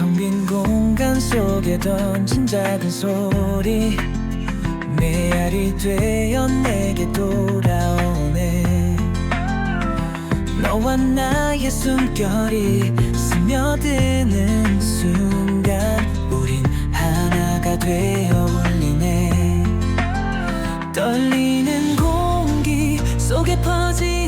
텅빈 공간 속에 던진 작은 소리. 내 알이 되어 내게 돌아오네. 너와 나의 숨결이 스며드는 순간 우린 하나가 되어 울리네. 떨리는 공기 속에 퍼진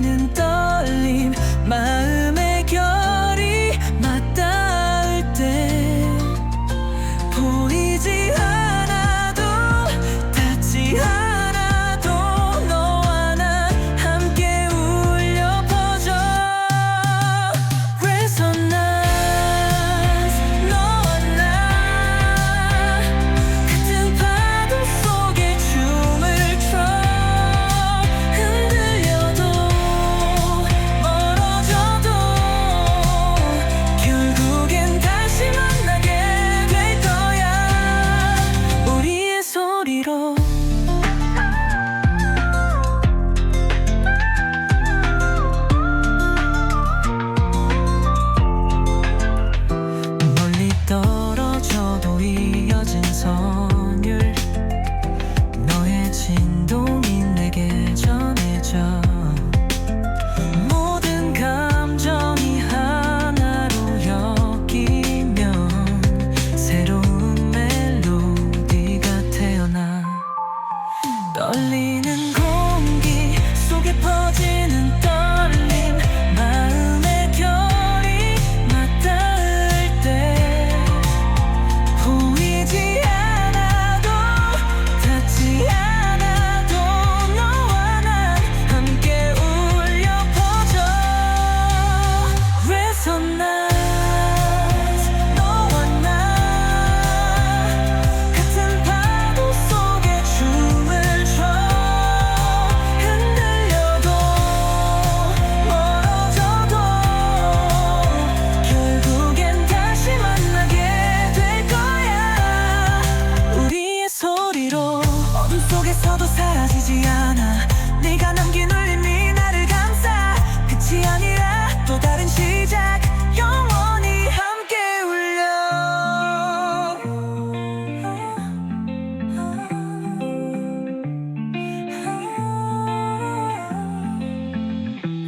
속에서도 사라지지 않아. 네가 남긴 울림이 나를 감싸. 끝이 아니라 또 다른 시작. 영원히 함께 울려.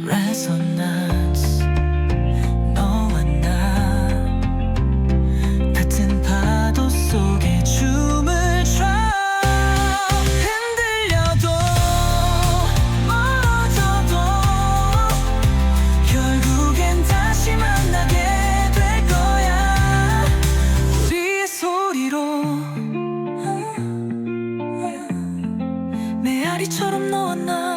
래서 나 별이처럼 너와 나